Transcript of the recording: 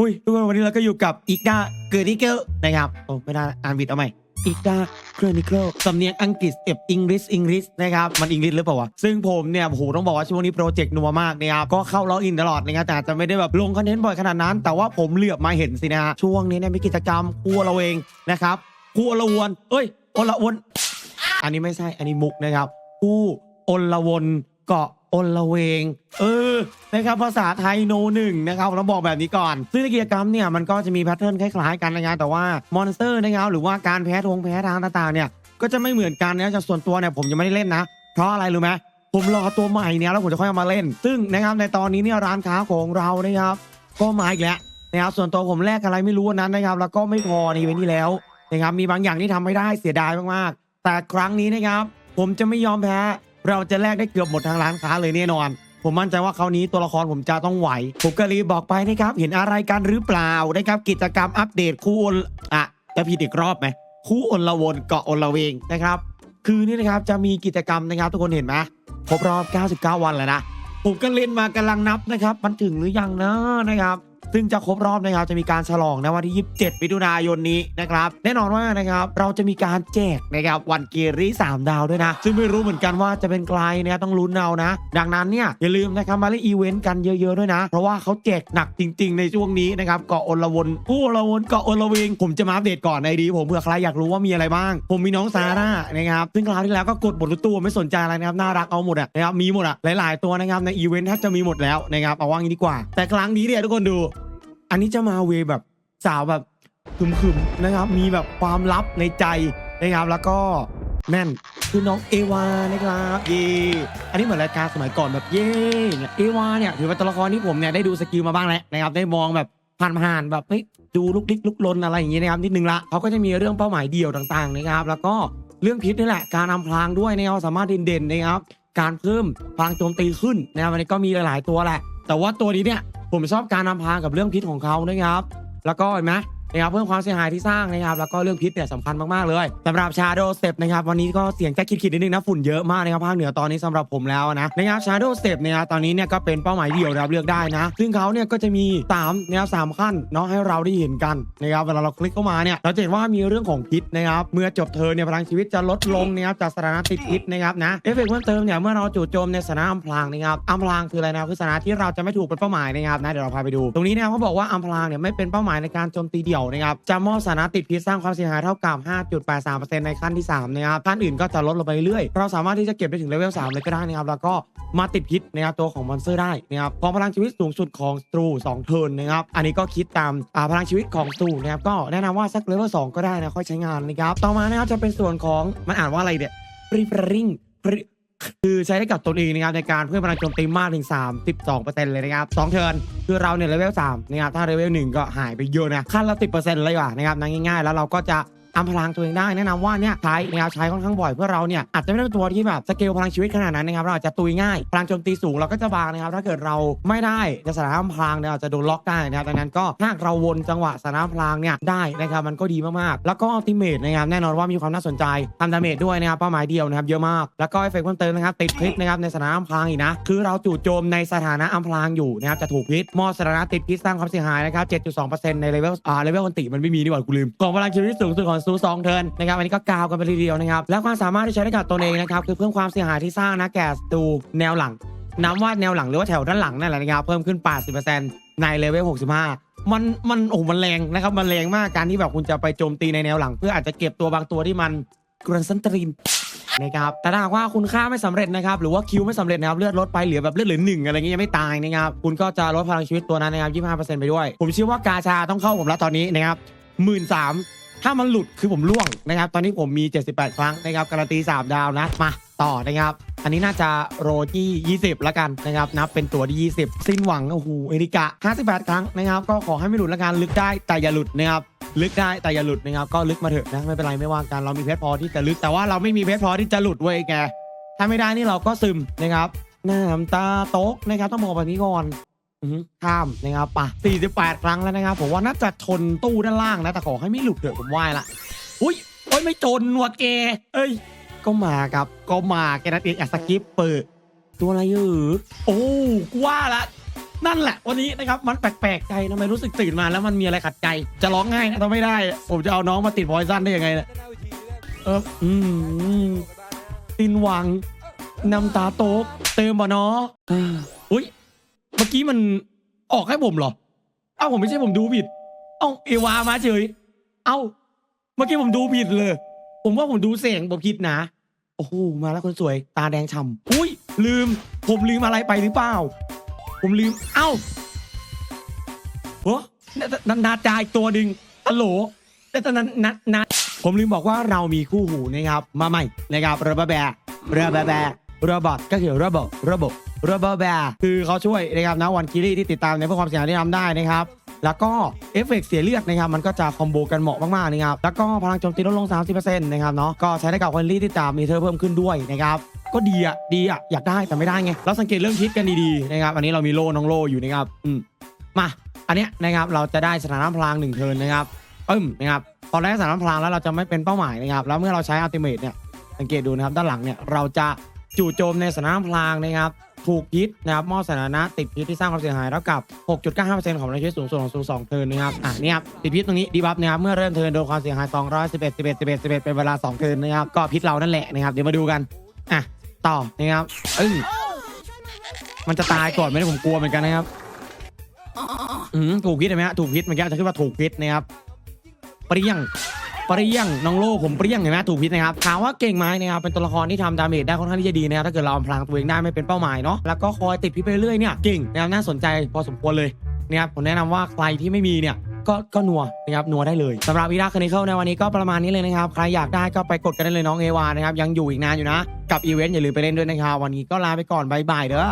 อุ้ยทุกคนวันนี้เราก็อยู่กับอีกดาเกิร์ดิเกิลนะครับโอ้ไม่ได้อ่านผิดเอาใหม่อีกดาเกิร์ดิเกิลสำเนียงอังกฤษเอฟอังกฤษอังกฤษนะครับมันอังกฤษหรือเปล่าวะซึ่งผมเนี่ยโอ้โหต้องบอกว่าช่วงนี้โปรเจกต์นัวมากนะครับก็เข้าล็อกอินตลอดนะครับแต่จะไม่ได้แบบลงคอนเทนต์บ่อยขนาดนั้น แต่ว่าผมเหลือบมาเห็นสินะช่วงนี้เนี่ยมีกิจกรรมครัวเราเองนะครับครัวละวนเอ้ยอละวนอันนี้ไม่ใช่อันนี้มุกนะครับผู้อละวนเกาะ อนละเวง เออนะครับภาษาไทยโนหนึ่งนะครับเราบอกแบบนี้ก่อน ซึ่งในกิจกรรมเนี่ยมันก็จะมีแพทเทิร์นคล้ายๆกันนะครับแต่ว่ามอนสเตอร์นะครับหรือว่าการแพ้ทงแพ้ทางต่างๆเนี่ยก็จะไม่เหมือนกันนะจากส่วนตัวเนี่ยผมยังไม่ได้เล่นนะ เพราะอะไรรู้ไหมผมรอตัวใหม่เนี่ยแล้วผมจะค่อยเอามาเล่น ซึ่งนะครับในตอนนี้เนี่ยร้านค้าของเรานะครับก็มาอีกแล้วนะครับส่วนตัวผมแลกอะไรไม่รู้วันนั้นนะครับแล้วก็ไม่พอในอีเวนต์ที่แล้วนะครับมีบางอย่างที่ทำไม่ได้เสียดายมากๆแต่ครั้งนี้นะครับผมจะไม่ยอมแพ้ เราจะแลกได้เกือบหมดทางร้านค้าเลยแน่นอน ผมมั่นใจว่าคราวนี้ตัวละครผมจะต้องไหว ผมก็รีบบอกไปนะครับ เห็นอะไรกันหรือเปล่านะครับ กิจกรรมอัปเดตคู่อนอะจะผิดอีกรอบไหมคู่อนละวนเกาะอนละเวงนะครับ คือนี่นะครับจะมีกิจกรรมนะครับ ทุกคนเห็นไหมครบรอบ 99 วันแล้วนะผมก็เล่นมากำลังนับนะครับ มันถึงหรือยังนะนะครับ ซึ่งจะครบรอบนะครับจะมีการฉลองในวันที่ 27 มิถุนายนนี้นะครับแน่นอนว่านะครับเราจะมีการแจกนะครับวันเกรี3ดาวด้วยนะ ซึ่งไม่รู้เหมือนกันว่าจะเป็นใครนะครต้องลุ้นเอานะ ดังนั้นเนี่ยอย่าลืมนะครับมาเล่นอีเวนต์กันเยอะๆด้วยนะ เพราะว่าเขาแจกหนักจริง ๆ ในช่วงนี้นะครับเกาะอลวนกู้อลวนเกาะอละเวงผมจะมาอัปเดตก่อนในดีผมเผื่อใครอยากรู้ว่ามีอะไรบ้าง ผมมีน้องซาร่านะครับซึ่งคราวที่แล้วก็กดหมดทุกตัวไม่สนใจอะไรนะครับน่ารักเอาหมดอะนะครับมีหมดอะหลาย ๆ ตัวนะครับในอีเวนต์แทบจะมีหมดแล้วนะครับเอาว่างี้ดีกว่า แต่ครั้งนี้เนี่ยทุกคนดู อันนี้จะมาเวแบบสาวแบบขึมๆนะครับ มีแบบความลับในใจนะครับ แล้วก็แม่นคือน้องเอวานะครับเยอันนี้เหมือนรายการสมัยก่อนแบบเย่เงี้ยเอวาเนี่ยถือเป็นตัวละครที่ผมเนี่ยได้ดูสกิลมาบ้างแล้วนะครับได้มองแบบผ่านๆแบบเฮ้ยดูลุกลิกลุกลนอะไรอย่างเงี้ยนะครับนิดนึงละเขาก็จะมีเรื่องเป้าหมายเดี่ยวต่างๆนะครับ แล้วก็เรื่องพิษนี่แหละการอำพรางด้วยนะครับสามารถเด่นๆนะครับการเพิ่มพลังโจมตีขึ้นนะครับอันนี้ก็มีหลายๆตัวแหละ แต่ว่าตัวนี้เนี่ย ผมชอบการนำพากับเรื่องพิษของเขานะครับ แล้วก็เห็นไหม นะครับเพิ่มความเสียหายที่สร้างนะครับแล้วก็เรื่องพิษเนี่ยสำคัญมากๆเลยสำหรับ Shadow Step นะครับวันนี้ก็เสียงแค่คิดๆนิดนึงนะฝุ่นเยอะมากนะครับภาคเหนือตอนนี้สำหรับผมแล้วนะนะครับ Shadow Step เนี่ยตอนนี้เนี่ยก็เป็นเป้าหมายเดียวนะครับเลือกได้นะ ซึ่งเขาเนี่ยก็จะมี3นะครับสามขั้นเนาะให้เราได้เห็นกันนะครับเวลาเราคลิกเข้ามาเนี่ยเราจะเห็นว่ามีเรื่องของพิษนะครับเมื่อจบเทิร์นเนี่ยพลังชีวิตจะลดลงนะครับจากสถานะติดพิษนะครับนะเอฟเฟกต์เพิ่มเติมเนี่ยเมื่อเราจู่โจมในสถานะอัมพลางนะครับอัมพลางคืออะไรนะคือสถานะที่เราจะไม่ถูกเป็นเป้าหมายนะครับนะเดี๋ยวเราพาไปดู ตรงนี้เนี่ยเขาบอกว่าอัมพลางเนี่ยไม่เป็นเป้าหมายในการโจมตีเดียวนะครับจะมอบสถานะติดพิษสร้างความเสียหายเท่ากับ 5.83%ในขั้นที่3นะครับขั้นอื่นก็จะลดลงไปเรื่อยเราสามารถที่จะเก็บได้ถึงเลเวล3เลยก็ได้นะครับแล้วก็มาติดพิษนะครับตัวของมอนสเตอร์ได้นะครับของพลังชีวิตสูงสุดของสตรู2เทิร์นนะครับอันนี้ก็คิดตามอ่าพลังชีวิตของสตรูนะครับก็แนะนำว่าสักเลเวล2ก็ได้นะค่อยใช้งานนะครับต่อมานะครับจะเป็นส่วนของมันอ่านว่าอะไรเนี่ยริปริง คือใช้ได้กับตนเองนะครับในการเพิ่มพลังโจมตีมากถึง32%เลยนะครับ2เทิร์นคือเราเนี่ยเลเวล3นะครับถ้าเลเวล1ก็หายไปเยอะนะขั้นละ10%เลยว่ะนะครับนั่ง่ายๆ แล้วเราก็จะ อัมพลังตัวเองได้แนะนำว่าเนี่ยใช้นะครับใช้ค่อนข้างบ่อยเพื่อเราเนี่ยอาจจะไม่ได้เป็นตัวที่แบบสเกลพลังชีวิตขนาดนั้นนะครับเราอาจจะตุยง่ายพลังโจมตีสูงเราก็จะบางนะครับถ้าเกิดเราไม่ได้ในสถานะอัมพลังเนี่ยอาจจะโดนล็อกได้นะครับดังนั้นก็ถ้าเราวนจังหวะสถานะอัมพลังเนี่ยได้นะครับมันก็ดีมากๆ แล้วก็อัลติเมทนะครับแน่นอนว่ามีความน่าสนใจทำดาเมจด้วยนะครับเป้าหมายเดียวนะครับเยอะมากแล้วก็เอฟเฟกต์เพิ่มเติมนะครับติดคลิกนะครับในสถานะอัมพลังอีกนะคือเราจู่โจมในสถานะอัมพลังอยู่นะครับจะถูกพิษมอสถานะติดพิษสร้างความเสียหายนะครับ7.2%ในเลเวลอ่าเลเวลคนติมันไม่มีนี่หว่ากูลืมกองพลังชีวิตสูงสุดของซูซองเทินนะครับอันนี้ก็กาวกันไปทีเดียวนะครับแล้วความสามารถที่ใช้ได้กับตัวเองนะครับคือเพิ่มความเสียหายที่สร้างนะแก่ตูแนวหลังน้ำว่าแนวหลังหรือว่าแถวด้านหลังนั่นแหละนะครับเพิ่มขึ้น 80%ในเลเวล 65 มันมันโอ้มันแรงนะครับมันแรงมากการที่แบบคุณจะไปโจมตีในแนวหลัง เพื่ออาจจะเก็บตัวบางตัวที่มันกรันซันตรีนนะครับแต่ถ้าหากว่าคุณฆ่าไม่สำเร็จนะครับหรือว่าคิวไม่สำเร็จนะครับเลือดลดไปเหลือแบบเลือดเหลือหนึ่งอะไรเงี้ยยังไม่ตายนะครับคุณก็จะลดพลังชีวิตตัวนั้นนะครับ25%ไปด้วย ผมเชื่อว่ากาชาต้องเข้าผมแล้วตอนนี้นะครับหมื่นสาม ถ้ามันหลุดคือผมล่วงนะครับ ตอนนี้ผมมี 78 ครั้งนะครับการันตี 3 ดาวนะ มาต่อนะครับ อันนี้น่าจะโรที่20แล้วกันนะครับนับเป็นตัวที่ 20 สิ้นหวังโอ้โหเอริกะ 58 ครั้งนะครับ ก็ขอให้ไม่หลุดละกันลึกได้แต่อย่าหลุดนะครับลึกได้แต่อย่าหลุดนะครับก็ลึกมาเถอะนะไม่เป็นไรไม่ว่ากันเรามีเพชรพอที่จะลึกแต่ว่าเราไม่มีเพชรพอที่จะหลุดเว้ยแกถ้าไม่ได้นี่เราก็ซึมนะครับน้ำตาตกนะครับต้องบอกแบบนี้ก่อน ข้ามนะครับป่ะ48 ครั้งแล้วนะครับ ผมว่าน่าจะชนตู้ด้านล่างนะ แต่ขอให้ไม่หลุดเถอะผมไหว้ละอุ้ยโอ้ยไม่จนว่ะแกเอ้ย ก็มาครับ ก็มาแกนันเองแอสกิปเปิดตัวอะไรเออโอ้กูว่าละนั่นแหละวันนี้นะครับมันแปลกๆใจทำไมรู้สึกตื่นมาแล้วมันมีอะไรขัดใจ จะร้องง่ายนะทำไม่ได้ ผมจะเอาน้องมาติดพอยซันได้ยังไงเนี่ยเอออืมตินหวังน้ำตาโต๊กเติมบ่เนาะอ่าอุ้ย เมื่อกี้มันออกให้ผมเหรอ เอ้าผมไม่ใช่ผมดูผิด เอ้าเอวามาเฉย เอ้า เมื่อกี้ผมดูผิดเลย ผมว่าผมดูเสียงผมผิดนะ โอ้โห มาแล้วคนสวย ตาแดงฉ่ำอุ้ย ลืม ผมลืมอะไรไปหรือเปล่า ผมลืม เอ้าโอ้นันนาจายตัวดึงฮัลโหลแต่ตอนนั้นนัดนัดผมลืมบอกว่าเรามีคู่หูนะครับ มาใหม่นะครับระบะแบระบะแบระบอทก็คือระบบระบบ ระบะแบะคือเขาช่วยนะครับนะวันคิรี่ที่ติดตามในเพื่อความเสียหายที่ทำได้นะครับแล้วก็เอฟเฟกต์เสียเลือดนะครับมันก็จะคอมโบกันเหมาะมากๆนะครับแล้วก็พลังโจมตีลดลง 30%นะครับเนาะก็ใช้ได้กับคนที่ติดตามมีเธอเพิ่มขึ้นด้วยนะครับก็ดีอะดีอะอยากได้แต่ไม่ได้ไงเราสังเกตเรื่องทิศกันดีๆนะครับอันนี้เรามีโล่น้องโล่อยู่นะครับอืมมาอันเนี้ยนะครับเราจะได้สถานะพลังหนึ่งเทินนะครับปึ้มนะครับพอได้สถานะพลังแล้วเราจะไม่เป็นเป้าหมายนะครับแล้วเมื่อเราใช้อัลติเมทเนี่ยสังเกตดูนะครับด้านหลังเนี่ยเราจะจู่โจมในสถานะพลังนะครับ ถูกพิษนะครับมอบสถานะติดพิษที่สร้างความเสียหายเท่ากับ 6.95%ของในชีวิตสูงสุดของสูสองเทิร์นนะครับอะเนี่ยครับติดพิษตรงนี้ดีบัฟนะครับเมื่อเริ่มเทิร์นโดนความเสียหาย 211 11 11 11 เป็นเวลา 2 เทิร์นนะครับก็พิษเรานั่นแหละนะครับเดี๋ยวมาดูกันอะต่อนะครับอึ้งมันจะตายก่อนไหมผมกลัวเหมือนกันนะครับอืมถูกพิษใช่ไหมฮะถูกพิษเมื่อกี้จะขึ้นว่าถูกพิษนะครับเปรี้ยง เปรี้ยงน้องโล่ผมเปรี้ยงเห็นไหมถูกพิษนะครับถามว่าเก่งไหมนะครับเป็นตัวละครที่ทำดาเมจได้ค่อนข้างที่จะดีนะครับถ้าเกิดเราพลังตัวเองได้ไม่เป็นเป้าหมายเนาะแล้วก็คอยติดพิษไปเรื่อยเนี่ยเก่งนะครับน่าสนใจพอสมควรเลยนะครับผมแนะนำว่าใครที่ไม่มีเนี่ยก็ก็นัวนะครับนัวได้เลยสำหรับวีราคานิเคิลในวันนี้ก็ประมาณนี้เลยนะครับใครอยากได้ก็ไปกดกันได้เลยน้องเอวานะครับยังอยู่อีกนานอยู่นะ กับอีเวนต์อย่าลืมไปเล่นด้วยนะครับวันนี้ก็ลาไปก่อนบายบายเด้อ